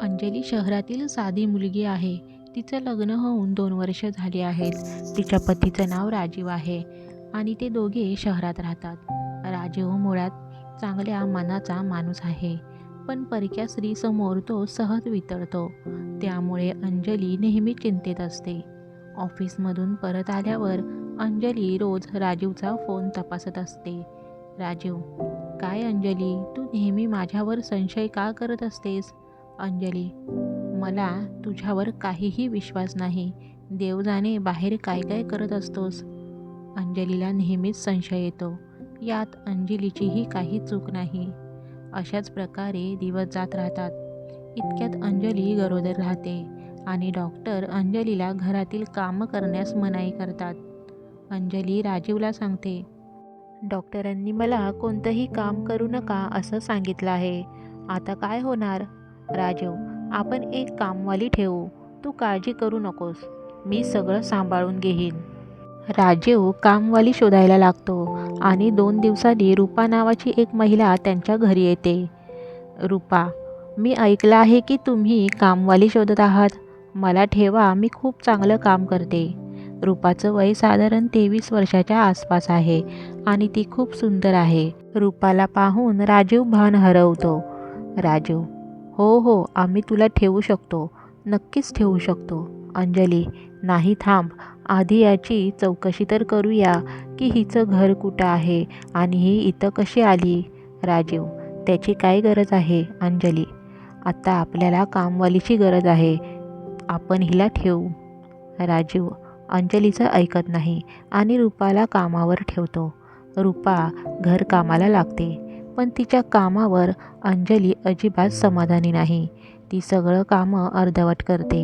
अंजली शहरातील साधी मुलगी आहे. तिचं लग्न होऊन दोन वर्ष झाली आहेत. तिच्या पतीचं नाव राजीव आहे आणि ते दोघे शहरात राहतात. राजीव मुळात चांगल्या मनाचा माणूस आहे. पण परक्या स्त्रीसमोर तो सहज वितळतो. त्यामुळे अंजली नेहमी चिंतेत असते. ऑफिसमधून परत आल्यावर अंजली रोज राजीवचा फोन तपासत असते. राजीव काय अंजली तू नेहमी माझ्यावर संशय का करत असतेस? अंजली मला तुझ्यावर काहीही विश्वास नाही. देवजाने बाहेर काय काय करत असतोस? अंजलीला नेहमीच संशय येतो. यात अंजलीचीही काही चूक नाही. अशाच प्रकारे दिवस जात राहतात. इतक्यात अंजली गरोदर राहते आणि डॉक्टर अंजलीला घरातील कामं करण्यास मनाई करतात. अंजली राजीवला सांगते डॉक्टरांनी मला कोणतंही काम करू नका असं सांगितलं आहे. आता काय होणार? राजीव आपण एक कामवाली ठेवू. तू काळजी करू नकोस. मी सगळं सांभाळून घेईन. राजीव कामवाली शोधायला लागतो आणि दोन दिवसांनी रूपा नावाची एक महिला त्यांच्या घरी येते. रूपा मी ऐकलं आहे की तुम्ही कामवाली शोधत आहात. मला ठेवा मी खूप चांगलं काम करते. रूपाचं वय साधारण तेवीस वर्षाच्या आसपास आहे आणि ती खूप सुंदर आहे. रूपाला पाहून राजीव भान हरवतो. राजीव हो हो आम्ही तुला ठेवू शकतो. नक्कीच ठेवू शकतो. अंजली नाही थांब. आधी याची चौकशी तर करूया की हिचं घर कुठं आहे आणि ही इथं कशी आली? राजीव त्याची काय गरज आहे? अंजली आत्ता आपल्याला कामवालीची गरज आहे. आपण हिला ठेवू. राजीव अंजलीचं ऐकत नाही आणि रूपाला कामावर ठेवतो. रूपा घरकामाला लागते. पण तिच्या कामावर अंजली अजिबात समाधानी नाही. ती सगळं कामं अर्धवट करते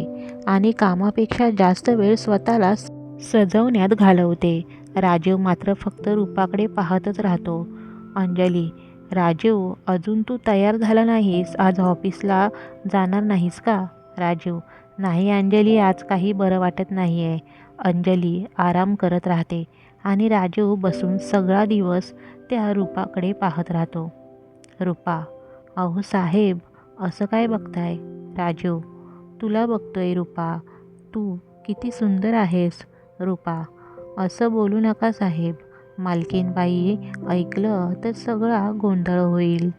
आणि कामापेक्षा जास्त वेळ स्वतःला सजवण्यात घालवते. राजीव मात्र फक्त रूपाकडे पाहतच राहतो. अंजली राजीव अजून तू तयार झाला नाहीस. आज ऑफिसला जाणार नाहीस का? राजीव नाही अंजली आज काही बरं वाटत नाही आहे अंजली आराम करत राहते आणि राजीव बसून सगळा दिवस त्या रूपाकडे पाहत राहतो. रूपा अहो साहेब असं काय बघताय? राजू तुला बघतोय रूपा. तू किती सुंदर आहेस. रूपा असं बोलू नका साहेब. मालकीनबाई ऐकलं तर सगळा गोंधळ होईल.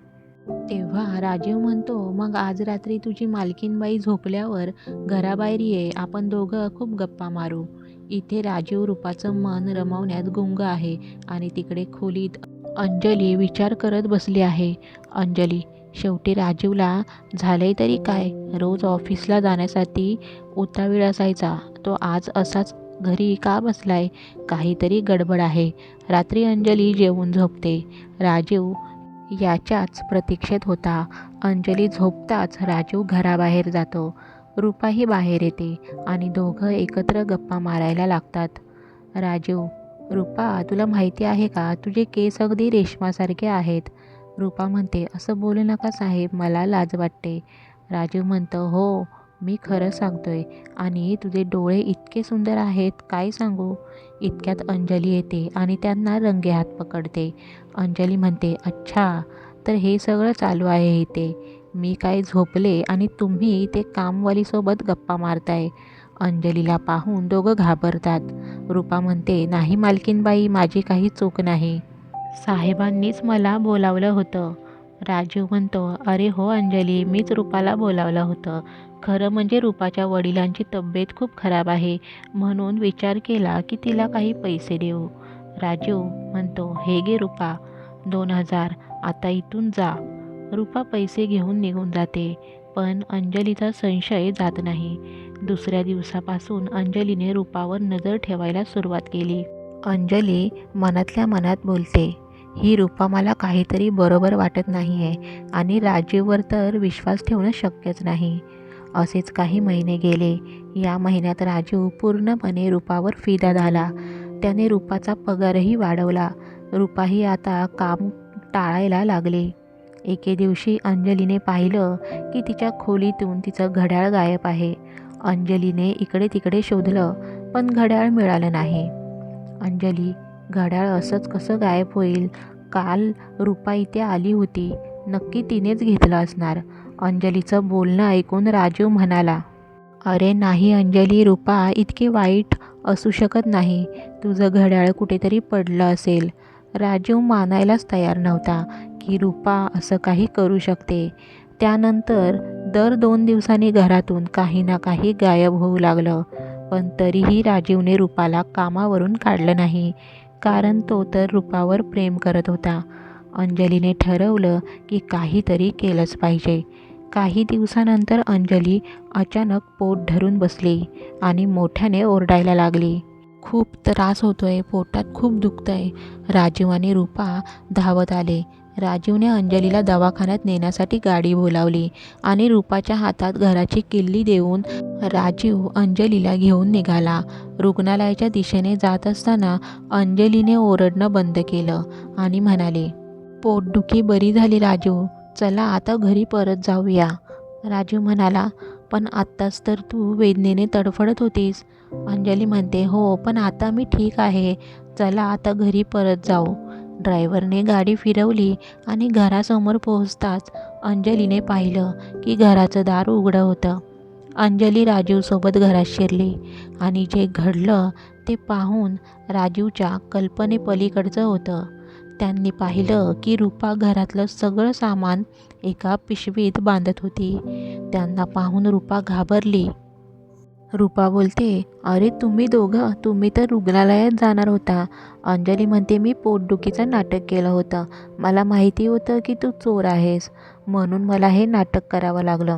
तेव्हा राजीव म्हणतो मग आज रात्री तुझी मालकीनबाई झोपल्यावर घराबाहेर ये. आपण दोघं खूप गप्पा मारू. इथे राजीव रूपाचं मन रमवण्यात गुंग आहे आणि तिकडे खोलीत अंजली विचार करत बसली आहे. अंजली शेवटी राजीवला झालंय तरी काय? रोज ऑफिसला जाण्यासाठी उतावीळ असायचा. तो आज असाच घरी का बसलाय? काहीतरी गडबड आहे. रात्री अंजली जेवून झोपते. राजीव याच्याच प्रतीक्षेत होता. अंजली झोपताच राजीव घराबाहेर जातो. रूपाही बाहेर येते आणि दोघं एकत्र गप्पा मारायला लागतात. राजीव रूपा तुला माहिती आहे का? तुझे केस अगदी रेशमासारखे आहेत. रूपा म्हणते असं बोलू नका साहेब मला लाज वाटते. राजीव म्हणतो हो मी खरं सांगतोय. आणि तुझे डोळे इतके सुंदर आहेत काय सांगू? इतक्यात अंजली येते आणि त्यांना रंगे हात पकडते. अंजली म्हणते अच्छा तर हे सगळं चालू आहे इथे. मी काय झोपले आणि तुम्ही ते कामवालीसोबत गप्पा मारताय. अंजलीला पाहून दोघं घाबरतात. रूपा म्हणते नाही मालकीनबाई माझी काही चूक नाही. साहेबांनीच मला बोलावलं होतं. राजीव म्हणतो अरे हो अंजली मीच रूपाला बोलावलं होतं. खरं म्हणजे रूपाच्या वडिलांची तब्येत खूप खराब आहे म्हणून विचार केला की तिला काही पैसे देऊ. राजीव म्हणतो हे गे रूपा दोन हजार आता इथून जा. रूपा पैसे घेऊन निघून जाते. पण अंजलीचा संशय जात नाही. दुसऱ्या दिवसापासून अंजलीने रूपावर नजर ठेवायला सुरुवात केली. अंजली मनातल्या मनात बोलते ही रूपा मला काहीतरी बरोबर वाटत नाही आहे आणि राजीववर तर विश्वास ठेवणं शक्यच नाही. असेच काही महिने गेले. या महिन्यात राजीव पूर्णपणे रूपावर फिदा झाला. त्याने रूपाचा पगारही वाढवला. रूपाही आता काम टाळायला लागले. एके दिवशी अंजलीने पाहिलं की तिच्या खोलीतून तिचं घड्याळ गायब आहे. अंजलीने इकडे तिकडे शोधलं पण घड्याळ मिळालं नाही. अंजली घड्याळ असंच कसं गायब होईल? काल रुपा इथे आली होती. नक्की तिनेच घेतलं असणार. अंजलीचं बोलणं ऐकून राजीव म्हणाला अरे नाही अंजली रुपा इतकी वाईट असू शकत नाही. तुझं घड्याळ कुठेतरी पडलं असेल. राजीव मानायलाच तयार नव्हता की रूपा असं काही करू शकते. त्यानंतर दर दोन दिवसांनी घरातून काही ना काही गायब होऊ लागलं. पण तरीही राजीवने रूपाला कामावरून काढलं नाही. कारण तो तर रूपावर प्रेम करत होता. अंजलीने ठरवलं की काहीतरी केलंच पाहिजे. काही दिवसानंतर अंजली अचानक पोट धरून बसली आणि मोठ्याने ओरडायला लागली. खूप त्रास होतोय पोटात खूप दुखतंय. राजीव आणि रूपा धावत आले. राजीवने अंजलीला दवाखान्यात नेण्यासाठी गाडी बोलावली आणि रूपाच्या हातात घराची किल्ली देऊन राजीव अंजलीला घेऊन निघाला. रुग्णालयाच्या दिशेने जात असताना अंजलीने ओरडणं बंद केलं आणि म्हणाले पोटदुखी बरी झाली राजीव चला आता घरी परत जाऊया. राजीव म्हणाला पण आत्ताच तर तू वेदनेने तडफडत होतीस. अंजली म्हणते हो पण आता मी ठीक आहे. चला आता घरी परत जाऊ. ड्रायव्हरने गाडी फिरवली आणि घरासमोर पोहोचताच अंजलीने पाहिलं की घराचं दार उघडं होतं. अंजली राजीवसोबत घरात शिरली आणि जे घडलं ते पाहून राजीवच्या कल्पनेपलीकडचं होतं. त्यांनी पाहिलं की रूपा घरातलं सगळं सामान एका पिशवीत बांधत होती. त्यांना पाहून रूपा घाबरली. रूपा बोलते अरे तुम्ही दोघं तुम्ही तर रुग्णालयात जाणार होता. अंजली म्हणते मी पोटदुखीचं नाटक केलं होतं. मला माहिती होतं की तू चोर आहेस. म्हणून मला हे नाटक करावं लागलं.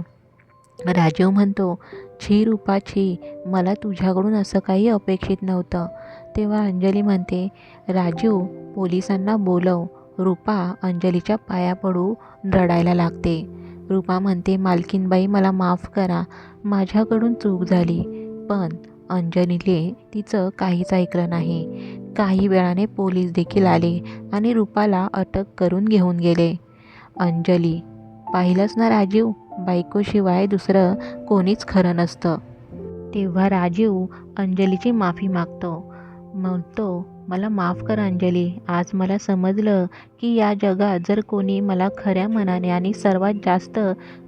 राजीव म्हणतो छी रूपा छी. मला तुझ्याकडून असं काही अपेक्षित नव्हतं. तेव्हा अंजली म्हणते राजीव पोलिसांना बोलव. रूपा अंजलीच्या पाया पडू रडायला लागते. रूपा म्हणते मालकीनबाई मला माफ करा. माझ्याकडून चूक झाली. पण अंजलीने तिचं काहीच ऐकलं नाही. काही वेळाने पोलीस देखील आले आणि रूपाला अटक करून घेऊन गेले. अंजली पाहिलंच ना राजीव? बायकोशिवाय दुसरं कोणीच खरं नसतं. तेव्हा राजीव अंजलीची माफी मागतो. म्हणतो मला माफ कर अंजली. आज मला समजलं की या जगात जर कोणी मला खऱ्या मनाने आणि सर्वात जास्त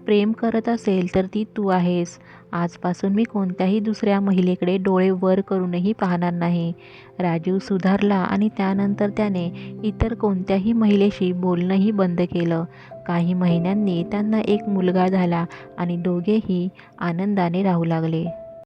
प्रेम करत असेल तर ती तू आहेस. आजपासून मी कोणत्याही दुसऱ्या महिलेकडे डोळे वर करूनही पाहणार नाही. राजीव सुधारला आणि त्यानंतर त्याने इतर कोणत्याही महिलेशी बोलणंही बंद केलं. काही महिन्यांनी त्यांना एक मुलगा झाला आणि दोघेही आनंदाने राहू लागले.